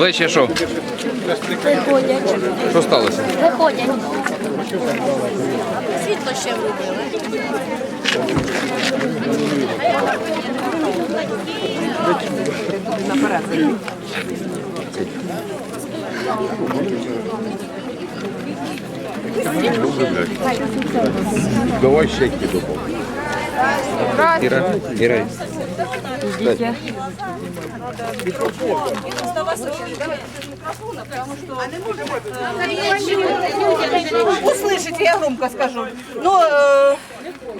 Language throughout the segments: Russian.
Ви ще що? Виходять. Що сталося? Виходять. Світло ще вибили. Давай щеки добавь. Іра, Іра. Услышите, я громко скажу. Ну,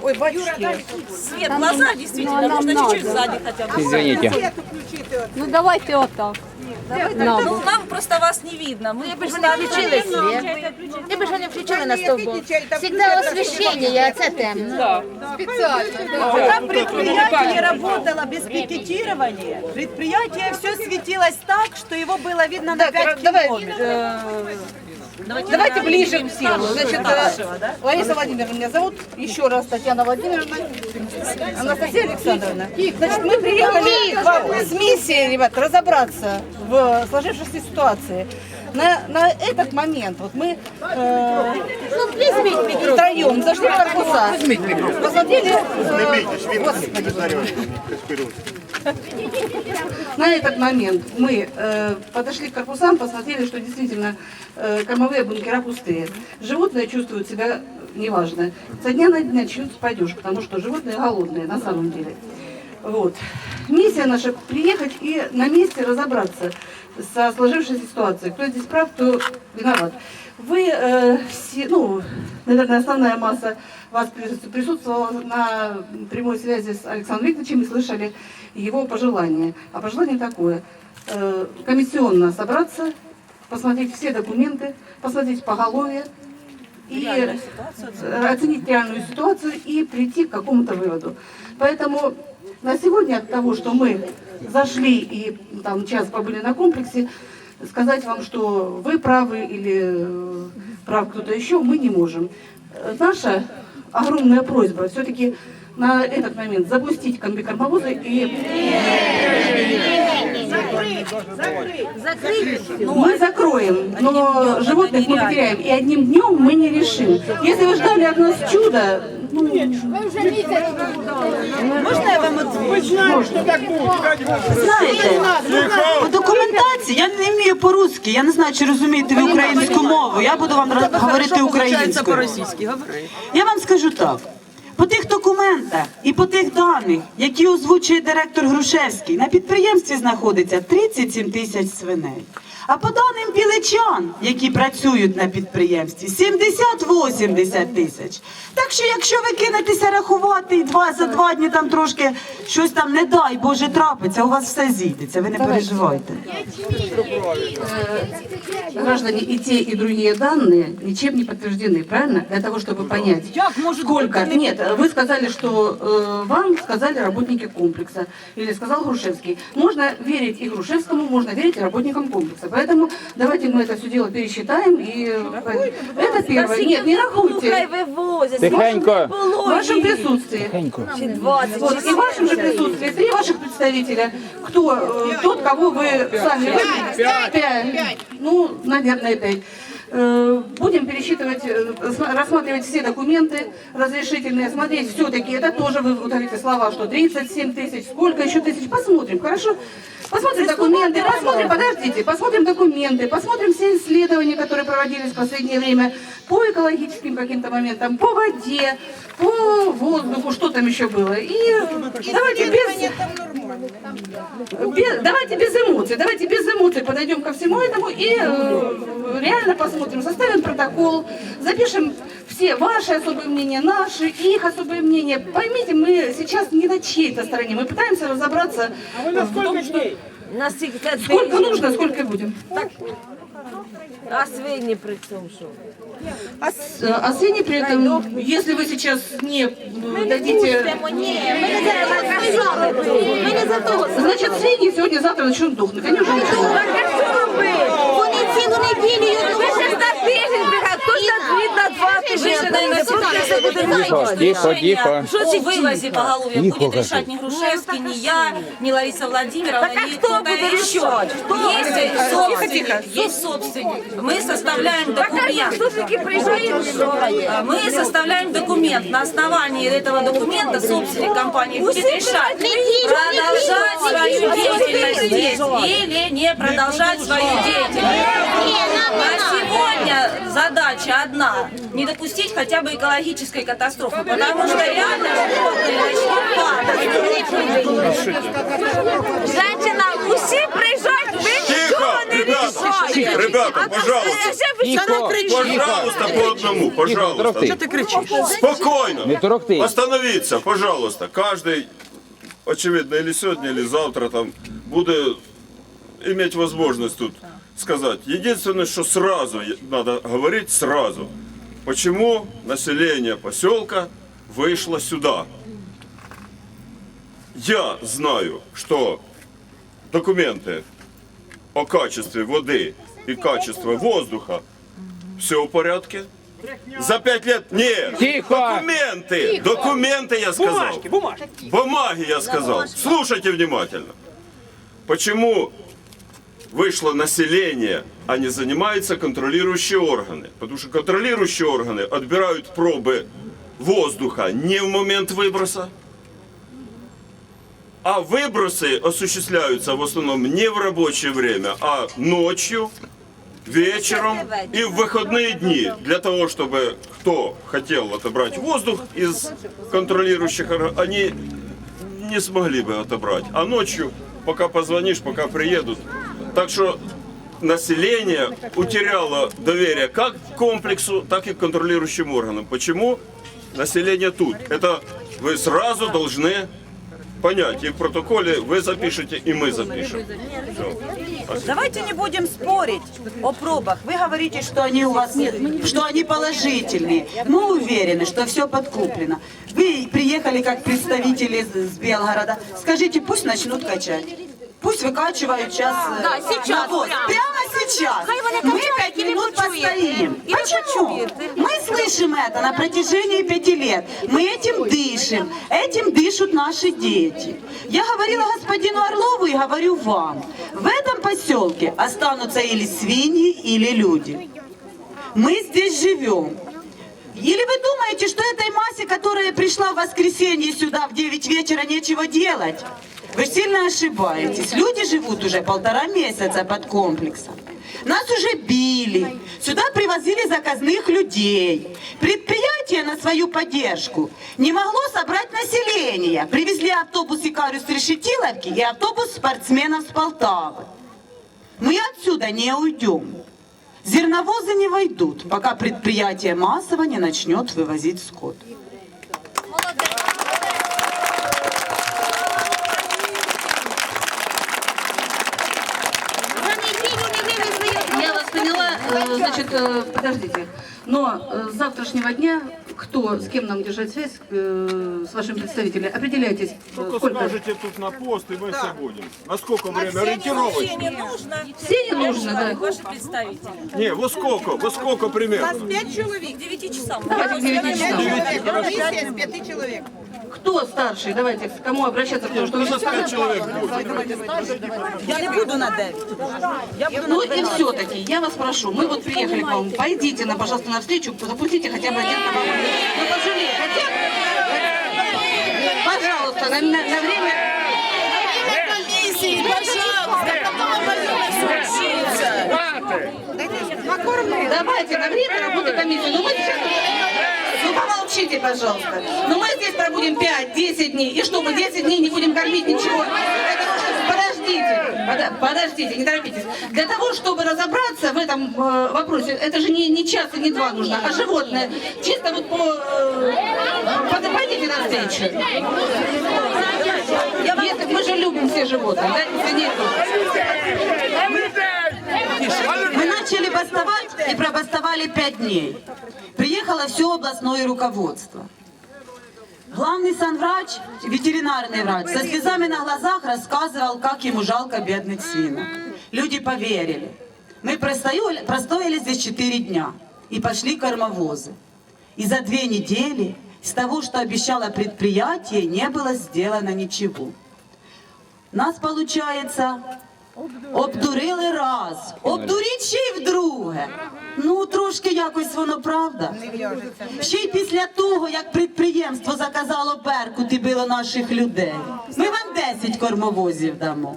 э, ой, батюшки. Свет, глаза действительно, можно чуть-чуть сзади хотя бы. Извините. Ну давайте отак. Ну, нам просто вас не видно. Мы просто включили свет. Ти б ж не включили на стовбу. Всегда освещение, а це темно. Спеціально. Пока предприятие работало без пикетирования, предприятие все светилось так, что его было видно на 5 километров. Давайте ближе. к всем. Значит, э, Лариса Владимировна меня зовут, еще раз Татьяна Владимировна, Анастасия Александровна. Значит, мы приехали к вам с миссией, ребят, разобраться в сложившейся ситуации. На, на этот момент вот мы э, втроем зашли в корпуса, посмотрели, э, господи, на этот момент мы э, подошли к корпусам, посмотрели, что действительно э, кормовые бункера пустые. Животные чувствуют себя неважно. Со дня на день начнется падеж, потому что животные голодные на самом деле. Вот. Миссия наша приехать и на месте разобраться со сложившейся ситуацией. Кто здесь прав, кто виноват. Вы э, все, ну, наверное, основная масса вас присутств- присутствовала на прямой связи с Александром Викторовичем и слышали его пожелания. А пожелание такое. Э, комиссионно собраться, посмотреть все документы, посмотреть поголовье, и э, оценить реальную ситуацию и прийти к какому-то выводу. Поэтому на сегодня от того, что мы зашли и там час побыли на комплексе, сказать вам, что вы правы или э, прав кто-то еще, мы не можем. Наша огромная просьба все-таки на этот момент запустить комбикормовозы и мы закроем, но животных мы потеряем, и одним днем мы не решим. Если вы ждали от нас чуда, ну, Можна я вам? Знаєте, по документації я не вмію по-русски, я не знаю, чи розумієте ви українську мову. Я буду вам говорити українською. Я вам скажу так. По тих документах і по тих даних, які озвучує директор Грушевський, на підприємстві знаходиться 37 тисяч свиней. А по даним біличан, які працюють на підприємстві, 70-80 тисяч. Так що, якщо ви кинетеся рахувати і два за два дні там трошки щось там не дай Боже трапиться, у вас все зійдеться. Ви не переживайте. граждане, и те, и другие данные ничем не подтверждены, правильно? Для того, чтобы понять, сколько... Нет, вы сказали, что э, вам сказали работники комплекса, или сказал Грушевский. Можно верить и Грушевскому, можно верить и работникам комплекса. Поэтому давайте мы это все дело пересчитаем и... э, Это первое. Нет, не рахуйте. Тихенько. В вашем присутствии. 20, Вот, и в вашем же присутствии три ваших представителя. Кто э, тот, кого вы сами выбрали? Пять. Ну, наверное, пять. Э, Будем пересчитывать, э, см- рассматривать все документы разрешительные, смотреть все-таки, это тоже вы говорите слова, что 37 тысяч, сколько еще тысяч, посмотрим, хорошо? Посмотрим документы, посмотрим, подождите, посмотрим документы, посмотрим все исследования, которые проводились в последнее время по экологическим каким-то моментам, по воде, по воздуху, что там еще было. И давайте без, без- давайте без эмоций, давайте без эмоций подойдем ко всему этому и э, реально посмотрим, составим протокол, запишем все ваши особые мнения, наши, их особые мнения. Поймите, мы сейчас не на чьей-то стороне, мы пытаемся разобраться в том, что На скільки це сколько нужно, сколько и будем. А свині при цьому що? А, с- а свиньи при этом, если вы сейчас не э, дадите... Ні, ми не за Ми не за того. Значит, свиньи сегодня-завтра начнут дохнуть. Они уже начинают. Тижні. Тихо, тихо. Что о вывозе поголовья будет решать ни Грушевский, ни я, ни Лариса Владимировна, ни кто-то еще. Есть собственник, есть собственник. Мы составляем документ. А Мы составляем документ. На основании этого документа собственник компании будет решать, продолжать свою деятельность здесь или не продолжать свою деятельность. На сегодня задача одна – не допустить хотя бы экологической катастрофы, потому что реально животные начнут падать. Женщина, усі приїжджають, ви нічого Тихо, не ребята, рішаєте. ребята, пожалуйста, пожалуйста, по одному, пожалуйста. торохти. Что ты кричишь? Спокойно. Не торохти. Остановиться, пожалуйста. Каждый, очевидно, или сегодня, или завтра там будет иметь возможность тут сказать. Единственное, что сразу е- надо говорить сразу. Почему население поселка вышло сюда? Я знаю, что документы о качестве воды и качестве воздуха все в порядке. За пять лет нет. Тихо. Документы. Документы я сказал. Бумажки, Бумаги я сказал. Слушайте внимательно. Почему вышло население, а не занимаются контролирующие органы? Потому что контролирующие органы отбирают пробы воздуха не в момент выброса, а выбросы осуществляются в основном не в рабочее время, а ночью, вечером и в выходные дни. Для того, чтобы кто хотел отобрать воздух из контролирующих они не смогли бы отобрать. А ночью, пока позвонишь, пока приедут. Так что население утеряло доверие как к комплексу, так и к контролирующим органам. Почему население тут? Это вы сразу должны понять. И в протоколе вы запишете, и мы запишем. Давайте не будем спорить о пробах. Вы говорите, что они у вас нет, что они положительные. Мы уверены, что все подкуплено. Вы приехали как представители из Белгорода. Скажите, пусть начнут качать. Пусть выкачивают сейчас э, Да, сейчас, навоз. прямо. Прямо сейчас. Хай вони Мы качають, пять і ви минут почуєте. постоим. І ви Почему? почуєте. Мы слышим это на протяжении пяти лет. Мы этим дышим. Этим дышат наши дети. Я говорила господину Орлову и говорю вам. В этом поселке останутся или свиньи, или люди. Мы здесь живем. Или вы думаете, что этой массе, которая пришла в воскресенье сюда в 9 вечера, нечего делать? Вы сильно ошибаетесь. Люди живут уже полтора месяца под комплексом. Нас уже били. Сюда привозили заказных людей. Предприятие на свою поддержку не могло собрать население. Привезли автобус Икарус с Решетиловки и автобус спортсменов с Полтавы. Мы отсюда не уйдем. Зерновозы не войдут, пока предприятие массово не начнет вывозить скот. За неділю не вивезли. Я вас поняла, Э, подождите. Но э, с завтрашнего дня, кто, с кем нам держать связь, э, с вашим представителем, определяйтесь, э, Только сколько. скажете тут на пост, и мы все будем. На сколько время ориентировочно? Не нужно. Все не нужно, да. Ваши представители. Не, во сколько? Во сколько примерно? К 9 часам. Давайте к 9 часам. Девять, пяти человек. Кто старший? Давайте, к кому обращаться, потому что вы сказали. человек. Я не буду на 9. Я буду Ну и все-таки, я вас прошу, мы вот приехали к вам, пойдите на, пожалуйста, навстречу, запустите хотя бы один новогодний. Ну, пожалей, хотя бы, пожалуйста, на, на- на время... Давайте на время работы комиссии. Ну мы сейчас... Ну помолчите, пожалуйста. Ну мы здесь пробудем 5-10 дней. И что, мы 10 дней не будем кормить ничего? Подождите, подо- подождите, не торопитесь. Для того, чтобы разобраться в этом э, вопросе, это же не, не час и не два нужно, а животное. Чисто вот по... Э, под- пойдите навстречу. Если, мы же любим все животных, да? Если нету. Мы начали бастовать и пробастовали пять дней. Приехало все областное руководство. Главный санврач, ветеринарный врач, со слезами на глазах рассказывал, как ему жалко бедных свинок. Люди поверили. Мы простояли, здесь четыре дня. и пошли кормовозы. И за две недели из того, что обещало предприятие, не было сделано ничего. Нас, получается, обдурили раз, обдуріть ще й вдруге. Ну, трошки якось воно правда. Ще й після того, як підприємство заказало Беркут і било наших людей. Ми вам 10 кормовозів дамо.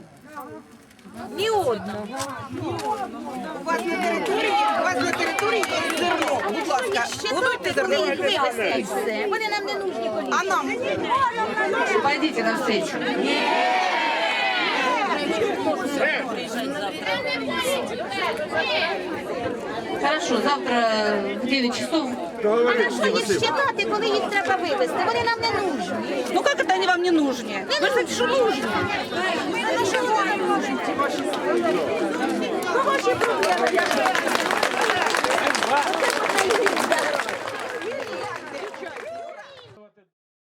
Ні одного. У вас на території, у вас на території є зерно. Будь ласка, і все. Вони нам не нужні. А нам? Пойдите навстречу. Хорошо, завтра в 9 часов. А на що їх считати, коли їх треба вивезти? Вони нам не нужні. Ну как это они вам не нужны? Не нужні, що нужні. А на що вони нам нужні? Ну, ваші проблеми.